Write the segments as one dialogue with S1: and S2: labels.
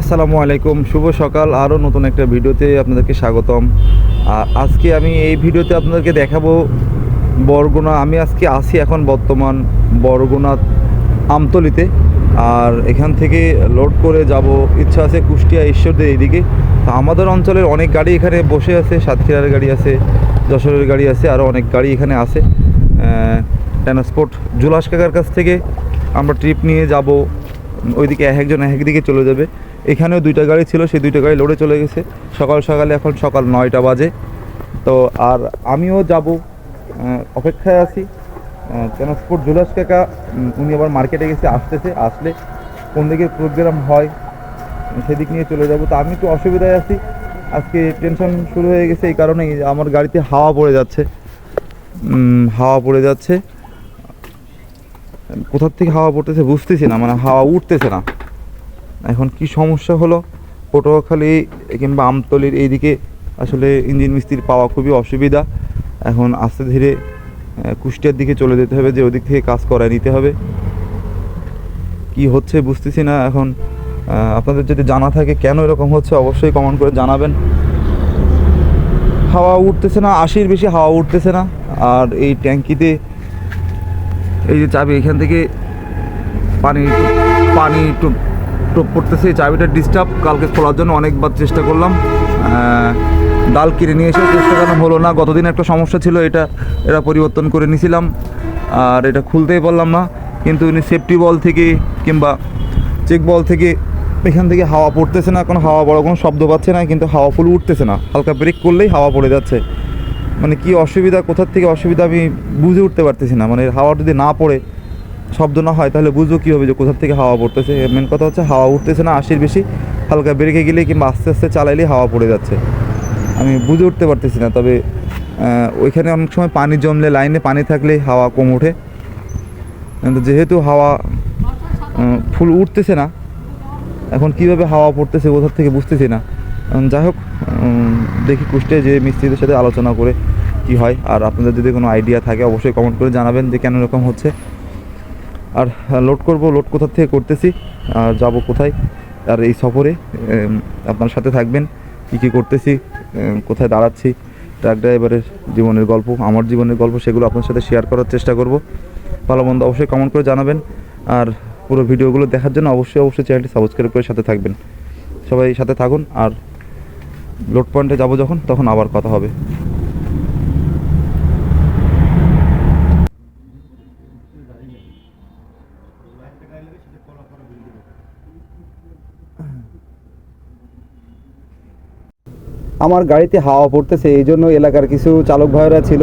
S1: আসসালামু আলাইকুম, শুভ সকাল। আরও নতুন একটা ভিডিওতে আপনাদেরকে স্বাগতম। আজকে আমি এই ভিডিওতে আপনাদেরকে দেখাবো বরগুনা। আমি আজকে আসি এখন বর্তমান বরগুনা আমতলিতে। আর এখান থেকে লোড করে যাব, ইচ্ছা আছে কুষ্টিয়া ঈশ্বরদের এইদিকে। তো আমাদের অঞ্চলের অনেক গাড়ি এখানে বসে আছে, সাতক্ষীরার গাড়ি আছে, যশোরের গাড়ি আছে, আরও অনেক গাড়ি এখানে আছে। ট্রান্সপোর্ট। জুলাস কাকার কাছ থেকে আমরা ট্রিপ নিয়ে যাব। ওইদিকে এক একজন এক একদিকে চলে যাবে। এখানেও দুইটা গাড়ি ছিল, সেই দুইটা গাড়ি লোডে চলে গেছে। সকাল সকালে এখন সকাল নয়টা বাজে। তো আর আমিও যাব অপেক্ষায় আছি। ট্রান্সপোর্ট জুলাস কাকা উনি আবার মার্কেটে গেছে, আসতেছে, আসলে কোন দিকে প্রোগ্রাম হয়, সেদিক নিয়ে চলে যাব। তো আমি একটু অসুবিধায় আছি। আজকে টেনশন শুরু হয়ে গেছে, এই কারণেই আমার গাড়িতে হাওয়া পড়ে যাচ্ছে। হাওয়া পড়ে যাচ্ছে। কোথার থেকে হাওয়া পড়তেছে বুঝতেছি না মানে হাওয়া উঠতেছে না। এখন কি সমস্যা হলো? পটুয়াখালী কিংবা আমতলির এইদিকে আসলে ইঞ্জিন মিস্ত্রি পাওয়া খুবই অসুবিধা। এখন আস্তে ধীরে কুষ্টিয়ার দিকে চলে যেতে হবে, যে ওদিক থেকে কাজ করায় নিতে হবে। কি হচ্ছে বুঝতেছি না এখন। আপনাদের যদি জানা থাকে কেন এরকম হচ্ছে, অবশ্যই কমেন্ট করে জানাবেন। হাওয়া উঠতেছে না, আশির বেশি হাওয়া উঠতেছে না। আর এই ট্যাঙ্কিতে এই যে চাবি, এখান থেকে পানি পানি টুপ পড়তেছে চাবিটা ডিস্টার্ব কালকে খোলার জন্য অনেকবার চেষ্টা করলাম। ডাল কিনে নিয়ে এসে চেষ্টা করলাম, হলো না। গতদিন একটা সমস্যা ছিল, এটা এটা পরিবর্তন করে নিয়েছিলাম আর এটা খুলতেই পারলাম না। কিন্তু সেফটি বল থেকে কিংবা চেক বল থেকে এখান থেকে হাওয়া পড়তেছে না। কোনো হাওয়া বড় কোনো শব্দ পাচ্ছে না, কিন্তু হাওয়া ফুল উঠতেছে না। হালকা ব্রেক করলেই হাওয়া পড়ে যাচ্ছে। মানে কি অসুবিধা, কোথার থেকে অসুবিধা আমি বুঝে উঠতে পারতেছি না। মানে হাওয়া যদি না পড়ে শব্দ না হয়, তাহলে বুঝব কী হবে যে কোথার থেকে হাওয়া পড়তেছে। মেন কথা হচ্ছে হাওয়া উঠতেছে না, আশির বেশি, হালকা ব্রেকে গেলে কিংবা আস্তে আস্তে চালাইলেই হাওয়া পড়ে যাচ্ছে। আমি বুঝে উঠতে পারতেছি না, তবে ওইখানে অনেক সময় পানি জমলে, লাইনে পানি থাকলে হাওয়া কম ওঠে। যেহেতু হাওয়া ফুল উঠতেছে না, এখন কীভাবে হাওয়া পড়তেছে কোথার থেকে বুঝতেছি না। যাই হোক দেখি কুষ্টে যে মিস্ত্রিদের সাথে আলোচনা করে কি হয়। আর আপনাদের যদি কোনো আইডিয়া থাকে, অবশ্যই কমেন্ট করে জানাবেন যে কেন এরকম হচ্ছে। আর লোড করব লোড কোথা থেকে করতেছি? আর যাব কোথায়? আর এই সফরে আপনার সাথে থাকবেন, কী কী করতেছি কোথায় দাঁড়াচ্ছি ট্রাক ড্রাইভারের জীবনের গল্প, আমার জীবনের গল্প, সেগুলো আপনার সাথে শেয়ার করার চেষ্টা করব। ভালো মন্দ অবশ্যই কমেন্ট করে জানাবেন। আর পুরো ভিডিওগুলো দেখার জন্য অবশ্যই অবশ্যই চ্যানেলটি সাবস্ক্রাইব করে সাথে থাকবেন। সবাই সাথে থাকুন, আর লোড পয়েন্টে যাব যখন, তখন আবার কথা হবে। আমার গাড়িতে হাওয়া পড়তেছে এই জন্য এলাকার কিছু চালক ভাইয়েরা ছিল।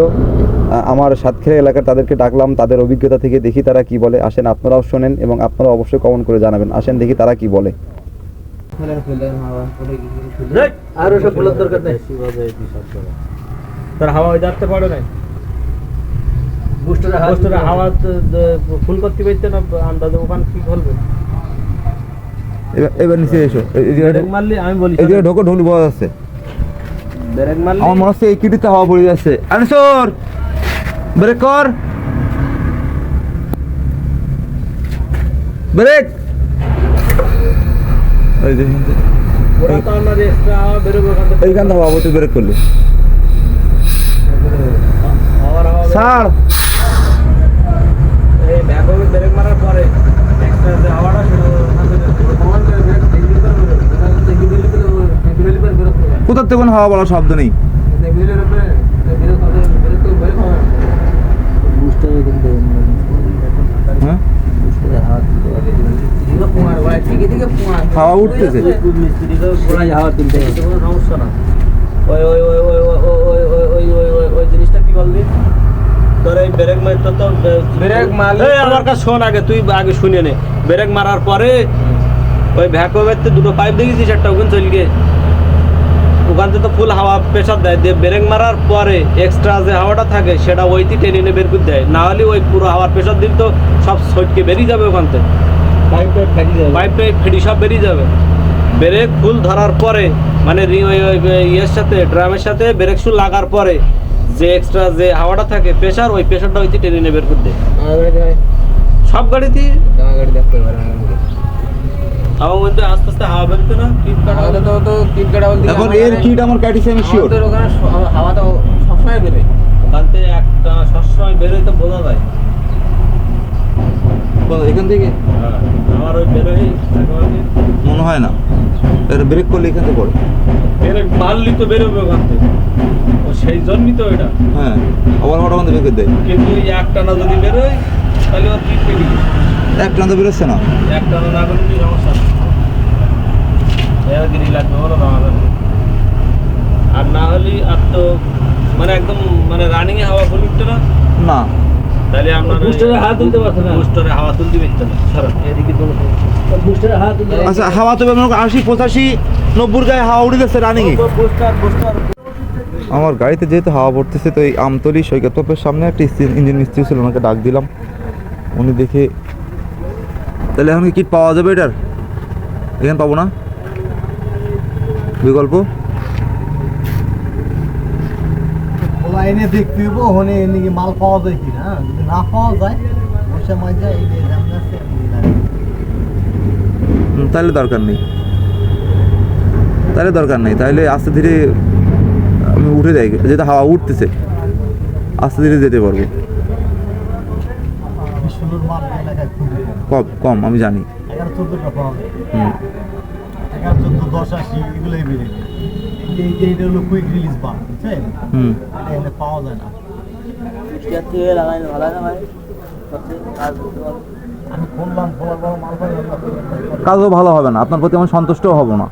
S1: আমার সাতক্ষীরা এলাকার তাদেরকে ডাকলাম তাদের অভিজ্ঞতা থেকে দেখি তারা কি বলে। আসেন আপনারাও শোনেন এবং আপনারা অবশ্যই কমেন্ট করে জানাবেন। আসেন দেখি তারা কি বলে।
S2: আর ওসব বলার দরকার নেই। তার হাওয়া যাচ্ছে পারে নাই? বুস্টারে বুস্টারে হাওয়া ফুল করতে পারছে না আন্দাজে ওখান কি করবে?
S1: এবার নিচে এসো।
S2: আমি বলি
S1: ঢোকো ঢুকলি বোঝা যাচ্ছে
S2: ব্রেক মার
S1: আমার মনে হচ্ছে এই কিটিতে হাওয়া পড়ে যাচ্ছে। আনসর! ব্রেক কর! ব্রেক
S2: ওই দেখুন
S1: এইখান থেকে বাবু তুই ব্রেক করলি। ছাড়! করতে কোনো হাওয়া বলার শব্দ নেই। হ্যাঁ?
S2: হাওয়া
S1: উঠতেছে।
S2: ওই ব্রেক মারতে তো ব্রেক মারলে আমার কাছে শোন আগে তুই আগে শুনে নে। ব্রেক মারার পরে ওই ভ্যাকুয়ামের তো দুটো পাইপ দেখেছিস একটা ওখানে চলকে ওখান থেকে তো ফুল হাওয়া প্রেশার দেয়। দিয়ে ব্রেক মারার পরে এক্সট্রা যে হাওয়াটা থাকে সেটা ওইটি টেনে এনে বের করে দেয়। না হলে ওই পুরো হাওয়ার প্রেশার দিন তো সব সটকে বেরিয়ে যাবে ওখান থেকে। পাইপটা ফেটি সব বেরিয়ে যাবে। ব্রেক ফুল ধরার পরে মানে ইয়ের সাথে ড্রামের সাথে ব্রেক শু লাগার পরে যে এক্সট্রা যে হাওয়াটা থাকে প্রেশার ওই প্রেশারটা ওইটি টেনে এনে বের করে দেয়। সব গাড়িতেই আমার মধ্যে আস্তে আস্তে হাওয়া বেরোতে না কিট কাটা
S3: আমাদের তো তো কিট কাটা বলতে
S1: এখন এর কিট আমার কাটিছে আমি শিওর
S3: আমাদের ওখানে হাওয়া তো সবসময় বেরোয়।
S2: ওখান থেকে একটা সবসময় বেরোয় তো বোঝা যায়।
S1: এখান থেকে?
S2: হ্যাঁ, আমার ওই বেরোয় একেবারে।
S1: মনে হয় না। ব্রেক করলে এখান থেকে পড়ে।
S2: বেরো মারলি তো বেরোবে ওখান থেকে। ও সেই জন্যই তো এটা।
S1: হ্যাঁ আবার বের করে দেয়।
S2: কিন্তু ওই একটানা যদি বেরোয় তাহলে ওর কেটে গেছে
S1: এক টান তো বেরোচ্ছে না?
S2: একটানা না করলে কি সমস্যা? গিরি লাগবে বলো আমাদের আর না হলে আর তো মানে একদম মানে রানিং এ হাওয়া ফুল উঠতো না?
S1: না।
S2: তাহলে আপনার
S4: বুস্টারে হাত তুলতে পারছে না।
S2: বুস্টারে হাওয়া তুলতে পারছে না। সারা এদিকে তো
S4: বুস্টারে হাত তুলতে
S1: আচ্ছা হাওয়া তো আশি পঁচাশি নব্বই গায়ে হাওয়া উঠে যাচ্ছে রানিং
S2: বুস্টার বুস্টার
S1: আমার গাড়িতে যেহেতু হাওয়া পড়তেছে তো এই আমতলি সৈকত পাম্পের সামনে একটা ইঞ্জিন- ইঞ্জিন মিস্ত্রি ছিল ওনাকে ডাক দিলাম। উনি দেখে তাহলে এখন কি কিট পাওয়া যাবে এটার? এখানে পাবো না? বিকল্প?
S5: ওলা এনে দেখতে হইব ওখানে এনে কি মাল পাওয়া যায় কি না যদি না পাওয়া যায় ওই সময় যায় এই
S1: তাহলে দরকার নেই। তাহলে দরকার নেই তাহলে আস্তে ধীরে আমি উঠে যাই যেহেতু হাওয়া উঠতেছে আস্তে ধীরে যেতে পারব
S5: বিষ্ণুর মাল এলাকায় খুবই
S1: কম
S5: কম
S1: আমি জানি।
S5: পাওয়া যায়। না।
S1: কাজও ভালো হবে না আপনার প্রতি আমি সন্তুষ্টও হব না।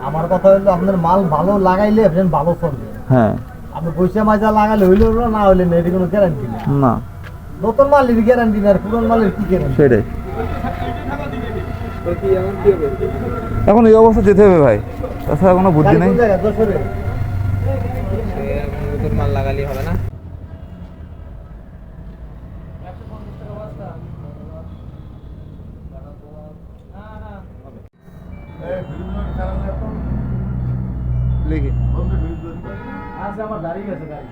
S5: আমার কথা হলো আপনার মাল ভালো লাগাইলে ভালো চলবে
S1: হ্যাঁ।
S5: আপনি পয়সা মাজা লাগালে হইল না না হইলে না এটি কোনো গ্যারান্টি
S1: না।
S5: নতুন মালের গ্যারান্টি না পুরনো মালের কি গ্যারান্টি
S1: সেটাই। এখন এই অবস্থা যেতে হবে ভাই। তাছাড়া কোনো বুদ্ধি নেই।
S5: কোন জায়গায়? যশোরে
S3: নতুন মাল লাগালেই হবে। না
S1: লিখি
S5: আমার দাঁড়িয়ে গেছে গাড়ি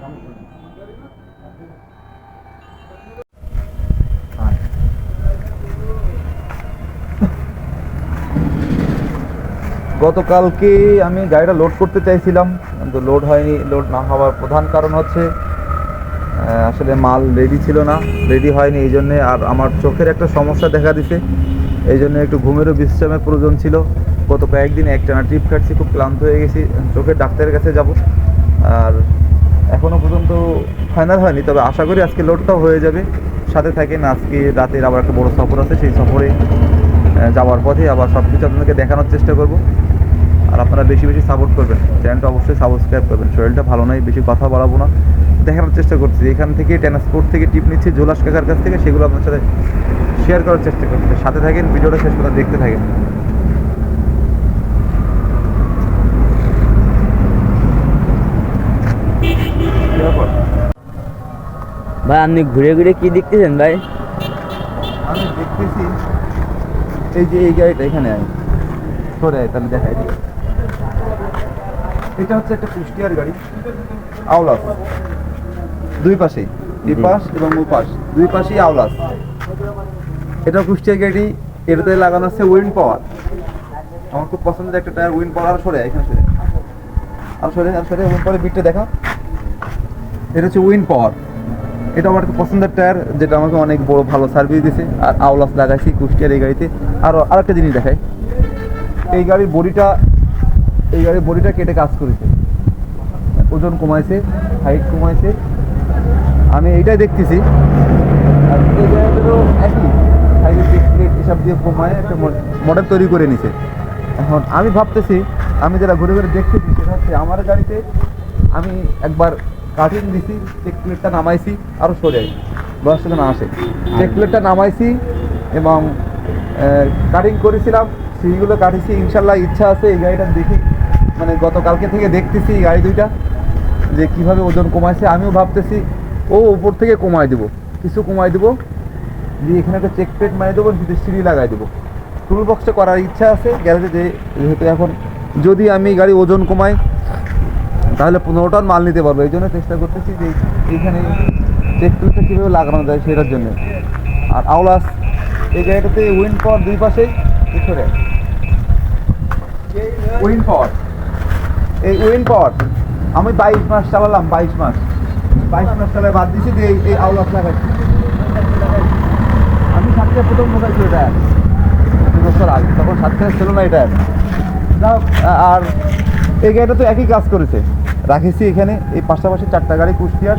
S1: গতকালকে আমি গাড়িটা লোড করতে চাইছিলাম, কিন্তু লোড হয়নি লোড না হওয়ার প্রধান কারণ হচ্ছে আসলে মাল রেডি ছিল না রেডি হয়নি এই জন্যে, আর আমার চোখের একটা সমস্যা দেখা দিছে, এই জন্য একটু ঘুমেরও বিশ্রামের প্রয়োজন ছিল। গত কয়েকদিন একটানা ট্রিপ কাটছি, খুব ক্লান্ত হয়ে গেছি, চোখের ডাক্তারের কাছে যাব। আর এখনও পর্যন্ত ফাইনাল হয়নি, তবে আশা করি আজকে লোডটাও হয়ে যাবে। সাথে থাকেন আজকে রাতের আবার একটা বড় সফর আছে, সেই সফরে যাওয়ার পথে আবার সব কিছু আপনাদেরকে দেখানোর চেষ্টা করব। আর আপনারা বেশি বেশি সাপোর্ট করবেন। চ্যানেলটা অবশ্যই সাবস্ক্রাইব করবেন। শরীরটা ভালো নয় বেশি কথা বাড়াবো না। দেখানোর চেষ্টা করছি এখান থেকে ট্রান্সপোর্ট থেকে টিপ নিচ্ছি জোলাস কাকার কাছ থেকে। সেগুলো আপনার সাথে শেয়ার করার চেষ্টা করছি সাথে থাকেন ভিডিওটা শেষ পর্যন্ত দেখতে থাকেন।
S4: ভাই আপনি ঘুরে ঘুরে কি দেখতেছেন ভাই?
S1: আমি দেখতেছি এই যে এই গাড়িটা এখানে আয়। সরে আয় তাহলে দেখাই দিই। এটা হচ্ছে একটা কুষ্টিয়ার গাড়ি। আওলাস। দুই পাশেই। এই পাশ এবং ও পাশ। দুই পাশেই আওলাস। এটা কুষ্টিয়ার গাড়ি। এটাতে লাগানো আছে উইন্ড পাওয়ার আমার খুব পছন্দের একটা টায়ার উইন্ড পাওয়ার আর সরে এখানে সরে। আর সরে আর সরে উইন্ড পাওয়ার বিটটা দেখা। এটা হচ্ছে উইন্ড পাওয়ার এটা আমার একটা পছন্দের টায়ার যেটা আমাকে অনেক বড় ভালো সার্ভিস দিছে আর আওলাস লাগাইছি কুষ্টিয়ার এই গাড়িতে। আর আরেকটা জিনিস দেখাই। এই গাড়ির বডিটা এই গাড়ির বডিটা কেটে কাজ করেছে। ওজন কমাইছে হাইট কমাইছে। আমি এইটাই দেখতেছি। আর এই প্লেট এসব দিয়ে কমায়, একটা মডেল তৈরি করে নিছে। এখন আমি ভাবতেছি, আমি যারা ঘুরে ঘুরে দেখতেছি, সেটা হচ্ছে আমার গাড়িতে আমি একবার কাটিং দিছি চেক প্লেটটা নামাইছি আরও সরে বয়স না আসে চেক প্লেটটা নামাইছি এবং কাটিং করেছিলাম। সেইগুলো কাটিছি। ইনশাল্লাহ ইচ্ছা আছে এই গাড়িটা দেখি মানে গতকালকে থেকে দেখতেছি এই গাড়ি দুইটা যে কীভাবে ওজন কমাইছে। আমিও ভাবতেছি ও উপর থেকে কমায় দেবো কিছু কমায় দেবো। দিয়ে এখানে একটা চেক প্লেট মারিয়ে দেবো কিন্তু সিঁড়ি লাগাই দেবো। টুল বক্সটা করার ইচ্ছা আছে গ্যারেজে যে যেহেতু এখন যদি আমি গাড়ি ওজন কমাই তাহলে পনেরো টন মাল নিতে পারব। এই জন্য চেষ্টা করতেছি যে এইখানে চেক প্লেটটা কীভাবে লাগানো যায় সেটার জন্য। আর আওলাস এই গাড়িটাতে উইন্ড পাওয়ার দুই পাশেই পিছনে। উইন পাওয়ার এই উইন পাওয়ার আমি বাইশ মাস চালালাম বাইশ মাস। বাইশ মাস চালায় বাদ দিছি দিয়ে এই- এই আউলাস লাগাইছি আমি সাতটা প্রথম মোবাইল ছিল এটা। বছর আগে তখন সাতটা ছিল না যাই হোক, আর এই গাড়িটা তো একই কাজ করেছে। রাখেছি এখানে এই পাশাপাশি চারটা গাড়ি কুষ্টিয়ার।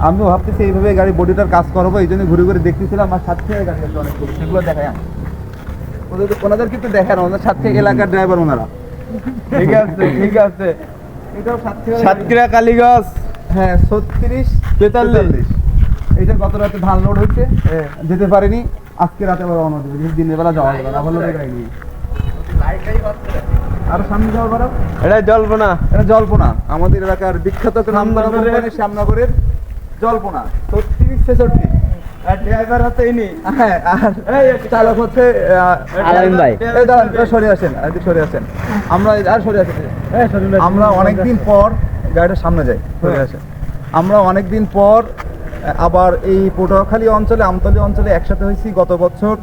S1: আমিও ভাবতেছি এইভাবে গাড়ি বডিটার কাজ করব এই জন্য ঘুরে ঘুরে দেখতেছিলাম আর সাথে গাড়ি আছে অনেকগুলো সেগুলো দেখায় ওদের ওনাদের কিন্তু দেখেন ওনাদের সাথে এলাকার ড্রাইভার ওনারা।
S2: ঠিক আছে ঠিক আছে।
S1: এটাও সাতক্ষীরা
S2: কালীগঞ্জ।
S1: হ্যাঁ ছত্রিশ
S2: তেতাল্লিশ।
S1: এইটা গত রাতে ধান লোড হচ্ছে যেতে পারিনি। আজকে রাতে আবার রওনা দেবে। দিনের বেলা যাওয়া যাবে না লোডে গাড়ি আর সামনে যাওয়া পারো
S2: এটা জল্পনা।
S1: এটা জল্পনা। আমাদের এলাকার বিখ্যাত নাম
S2: শ্যামনগরের-
S1: জল্পনা। ছত্রিশ ছেষট্টি।
S2: ড্রাইভার হাতে ইনি
S1: হ্যাঁ আর চালক হচ্ছে
S4: আলামিন ভাই।
S1: এই দাঁড়ান, সরে আসেন এদিক সরে আসেন। আমরা আর সরে আসেন। আমরা অনেকদিন পর গাড়িটা সামনে যাই সরে আসেন। আমরা অনেকদিন পর আবার এই পটুয়াখালী অঞ্চলে আমতলী অঞ্চলে একসাথে হয়েছি গত বছর।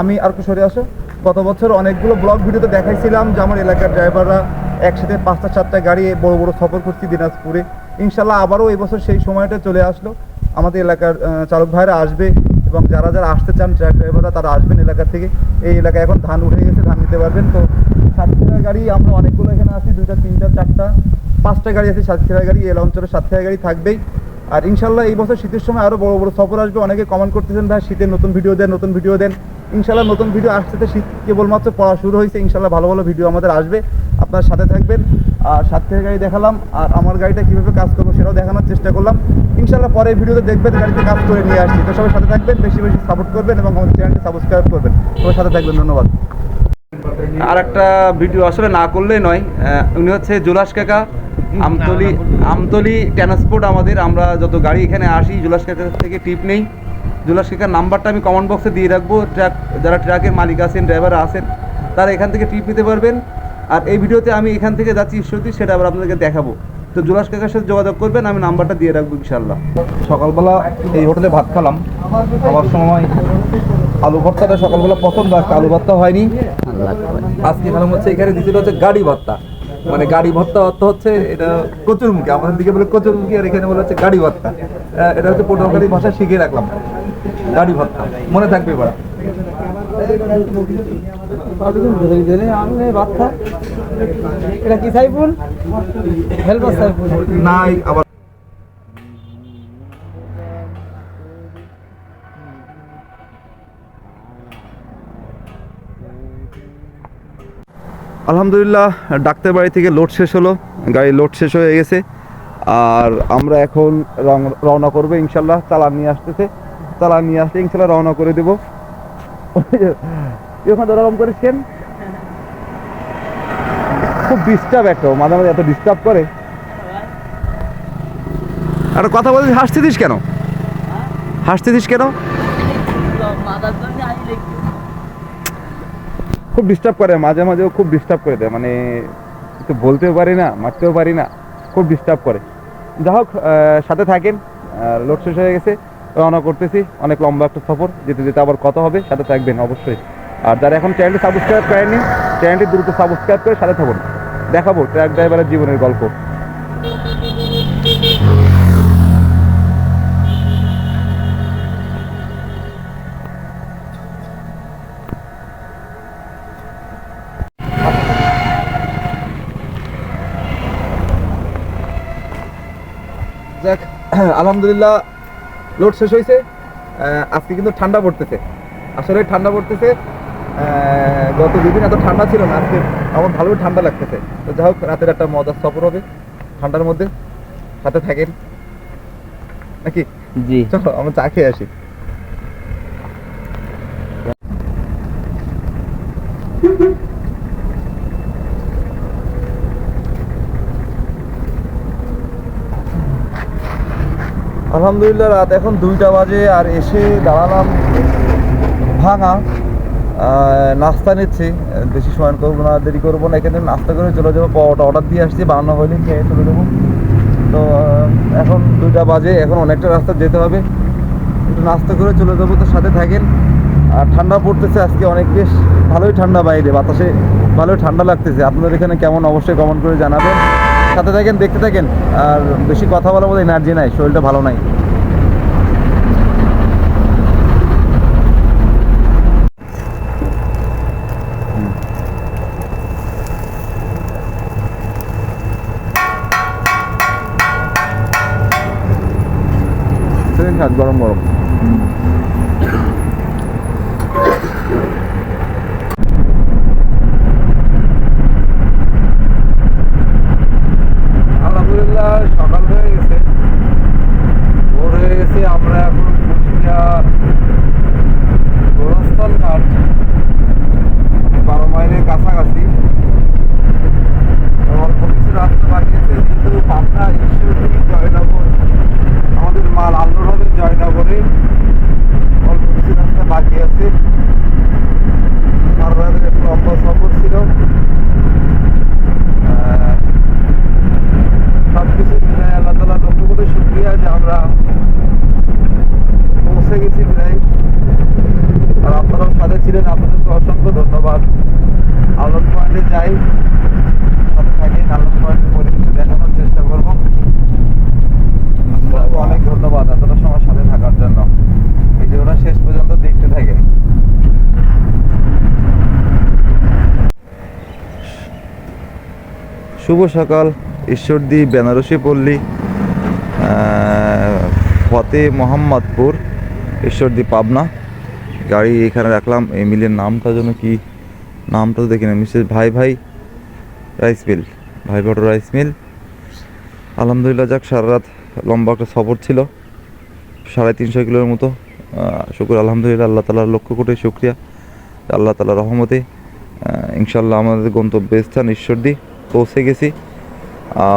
S1: আমি আর একটু সরে আসো। গত বছর অনেকগুলো ব্লগ ভিডিওতে দেখাইছিলাম যে আমার এলাকার ড্রাইভাররা একসাথে পাঁচটা চারটা গাড়ি বড় বড় সফর করছি দিনাজপুরে। ইনশাল্লাহ আবারও এই বছর সেই সময়টা চলে আসলো। আমাদের এলাকার চালক ভাইরা আসবে এবং যারা যারা আসতে চান ট্রাক ড্রাইভাররা তারা আসবেন এলাকা থেকে। এই এলাকায় এখন ধান উঠে গেছে, ধান নিতে পারবেন। তো সাতক্ষীরা গাড়ি আমরা অনেকগুলো এখানে আছি, দুইটা, তিনটা, চারটা, পাঁচটা গাড়ি আছে সাতক্ষীরা গাড়ি, এই অঞ্চলে সাতক্ষীরা গাড়ি থাকবেই। আর ইনশাল্লাহ এই বছর শীতের সময় আরও বড় বড় সফর আসবে। অনেকে কমেন্ট করতেছেন, ভাই, শীতের নতুন ভিডিও দেন, নতুন ভিডিও দেন। ইনশাল্লাহ নতুন ভিডিও আসতে শীত কেবলমাত্র পড়া শুরু হয়েছে। ইনশাল্লাহ ভালো ভালো ভিডিও আমাদের আসবে। আপনার সাথে থাকবেন। আর সাতক্ষীরা গাড়ি দেখালাম, আর আমার গাড়িটা কীভাবে কাজ করব সেটাও দেখানোর চেষ্টা করলাম। ইনশাল্লাহ পরে ভিডিওতে দেখবেন গাড়িতে কাজ করে নিয়ে আসছি। তো সবাই সাথে থাকবেন, বেশি বেশি সাপোর্ট করবেন এবং আমাদের চ্যানেলটি সাবস্ক্রাইব করবেন। সবাই সাথে থাকবেন, ধন্যবাদ। আর একটা ভিডিও আসলে না করলেই নয় উনি হচ্ছে জুলাস কাকা। আমতলি আমতলি ট্রান্সপোর্ট আমাদের। আমরা যত গাড়ি এখানে আসি জুলাস কাকার থেকে টিপ নেই। জুলাস কাকার নাম্বারটা আমি কমেন্ট বক্সে দিয়ে রাখব। ট্রাক, যারা ট্রাকের মালিক আছেন ড্রাইভার আছেন, তারা এখান থেকে টিপ নিতে পারবেন। আর এই ভিডিওতে আমি এখান থেকে যাচ্ছি ঈশ্বরদী সেটা আবার আপনাদেরকে দেখাবো। তো জুলাস কাকার সাথে যোগাযোগ করবেন, আমি নাম্বারটা দিয়ে রাখব ইনশাল্লাহ সকালবেলা এই হোটেলে ভাত খেলাম। খাওয়ার সময় আলু ভর্তাটা সকালবেলা পছন্দ আজকে আলু ভর্তা হয়নি। আজকে খেলাম হচ্ছে এখানে দিছিল হচ্ছে গাড়ি ভর্তা। মানে গাড়ি ভর্তা অর্থ হচ্ছে এটা কচুরমুখী, আমাদের দিকে বলে কচুরমুখী, আর এখানে বলে হচ্ছে গাড়ি ভর্তা। এটা হচ্ছে পটুয়াখালী ভাষা শিখে রাখলাম। গাড়ি ভর্তা, মনে থাকবে এবার।
S2: এটা কি সাইফুল? হেল্পার সাইফুল।
S1: নাই আবার আলহামদুলিল্লাহ ডাক্তার বাড়ি থেকে লোড শেষ হলো। গাড়ি লোড শেষ হয়ে গেছে। আর আমরা এখন রওনা করব ইনশাল্লাহ চালান নিয়ে আসতেছে। চালান নিয়ে আসলে ইনশাল্লাহ রওনা করে দেবো। ওখানে ওরকম করেছেন খুব ডিস্টার্ব একটা মাঝে মাঝে এত ডিস্টার্ব করে। আর কথা বলছিস হাসতেছিস কেন? হাসতেছিস কেন? খুব ডিস্টার্ব করে, মাঝে মাঝে খুব ডিস্টার্ব করে দেয় মানে কিছু বলতেও পারি না, মারতেও পারি না, খুব ডিস্টার্ব করে। যা হোক সাথে থাকেন লোড শেষ হয়ে গেছে। রওনা করতেছি। অনেক লম্বা একটা সফর, যেতে যেতে আবার কথা হবে, সাথে থাকবেন অবশ্যই। আর যারা এখন চ্যানেলটি সাবস্ক্রাইব করেননি চ্যানেলটি দ্রুত সাবস্ক্রাইব করে সাথে থাকুন। দেখাবো ট্র্যাক ড্রাইভারের জীবনের গল্প। আলহামদুলিল্লাহ লোড শেষ হয়েছে আজকে কিন্তু ঠান্ডা পড়তেছে। আসলে ঠান্ডা পড়তেছে গত দুদিন এত ঠান্ডা ছিল না আজকে আমার ভালোই ঠান্ডা লাগতেছে। তো যাই হোক রাতের একটা মজার সফর হবে ঠান্ডার মধ্যে। সাথে থাকেন। নাকি?
S4: জি।
S1: চলো আমরা চা খেয়ে আসি। আলহামদুলিল্লাহ, রাত এখন দুইটা বাজে আর এসে দাঁড়ালাম ভাঙা। নাস্তা নিচ্ছি। বেশি সময় করব না, দেরি করব না। এখানে নাস্তা করে চলে যাব, পরোটা অর্ডার দিয়ে আসছি, বানানো হয়নি, খেয়ে চলে যাব। তো এখন দুইটা বাজে, এখন অনেকটা রাস্তা যেতে হবে। একটু নাস্তা করে চলে যাব, তো সাথে থাকেন। আর ঠান্ডা পড়তেছে আজকে অনেক বেশ, ভালোই ঠান্ডা বাইরে, বাতাসে ভালোই ঠান্ডা লাগতেছে। আপনাদের এখানে কেমন অবশ্যই কমেন্ট করে জানাবেন। সাথে থাকেন, দেখতে থাকেন। আর বেশি কথা বলার মতো এনার্জি নাই, শরীরটা ভালো নাই। খাত গরম গরম আলহামদুলিল্লাহ সকাল হয়ে গেছে ভোর হয়ে গেছে আমরা এখন কুষ্টিয়া গোরস্থল ঘাট বারো মাইলের কাছাকাছি অল্প কিছু রাস্তা বাকি আছে কিন্তু পাবনা ঈশ্বরদী জয়নগর আমাদের মাল আলোর হবে জয়নগরে অল্প কিছু রাস্তা বাকি আছে সারা রাতের একটু লম্বা সফর ছিল আহ, সবকিছু মিলাই আল্লাহ তালা লক্ষ্য করে শুক্রিয়া যে আমরা পৌঁছে গেছি প্রায় আর আপনারাও সাথে ছিলেন আপনাদেরকে অসংখ্য ধন্যবাদ আলোর পয়েন্টে যাই সাথে থাকি আলোর পয়েন্টের পরিবেশ দেখানোর চেষ্টা করব আপনাদেরকে অনেক ধন্যবাদ এতটা সময় সাথে থাকার জন্য ভিডিওটা শেষ পর্যন্ত দেখতে থাকেন শুভ সকাল, ঈশ্বরদী, বেনারসি পল্লী ফতে মোহাম্মদপুর, ঈশ্বরদী, পাবনা। গাড়ি এখানে রাখলাম, এই মিলের নামটা যেন কি, নামটা তো দেখি না, মিসেস ভাই ভাই রাইস মিল, ভাই বড় রাইস মিল। আলহামদুলিল্লাহ যাক, সারা রাত লম্বা একটা সফর ছিল, সাড়ে তিনশো কিলোর মতো শুক্র, আলহামদুলিল্লাহ আল্লাহ তালার লক্ষ্য কোটি শুক্রিয়া, আল্লাহ তালার রহমতে ইনশাল্লাহ আমাদের গন্তব্যস্থান ঈশ্বরদী। পৌঁছে গেছি।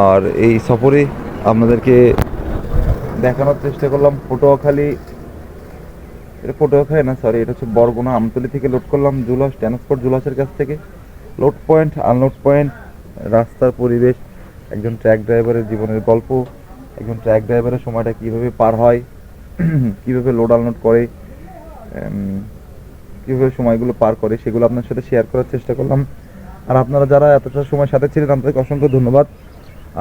S1: আর এই সফরে আপনাদেরকে দেখানোর চেষ্টা করলাম পটুয়াখালী। এটা পটুয়াখালী না সরি এটা হচ্ছে বরগুনা আমতলি থেকে লোড করলাম জুলাস, ট্রান্সপোর্ট জুলাসের কাছ থেকে। লোড পয়েন্ট আনলোড পয়েন্ট রাস্তার পরিবেশ, একজন ট্র্যাক ড্রাইভারের জীবনের গল্প, একজন ট্র্যাক ড্রাইভারের সময়টা কীভাবে পার হয়, কীভাবে লোড আনলোড করে কীভাবে সময়গুলো পার করে, সেগুলো আপনার সাথে শেয়ার করার চেষ্টা করলাম। আর আপনারা যারা এতটা সময় সাথে ছিলেন, আপনাদেরকে অসংখ্য ধন্যবাদ।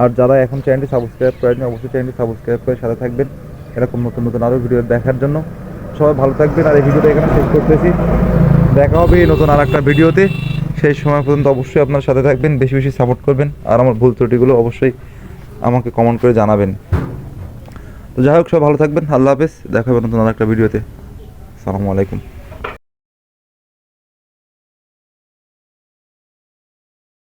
S1: আর যারা এখন চ্যানেলটি সাবস্ক্রাইব করেন অবশ্যই চ্যানেলটি সাবস্ক্রাইব করে সাথে থাকবেন। এরকম নতুন নতুন আরও ভিডিও দেখার জন্য। সবাই ভালো থাকবেন। আর এই ভিডিওটা এখানে শেষ করতেছি। দেখা হবে এই নতুন আর একটা ভিডিওতে। সেই সময় পর্যন্ত অবশ্যই আপনার সাথে থাকবেন, বেশি বেশি সাপোর্ট করবেন। আর আমার ভুল ত্রুটিগুলো অবশ্যই আমাকে কমেন্ট করে জানাবেন। তো যাই হোক সব ভালো থাকবেন। আল্লাহ হাফেজ। দেখা হবে নতুন আর একটা ভিডিওতে। আসসালামু আলাইকুম।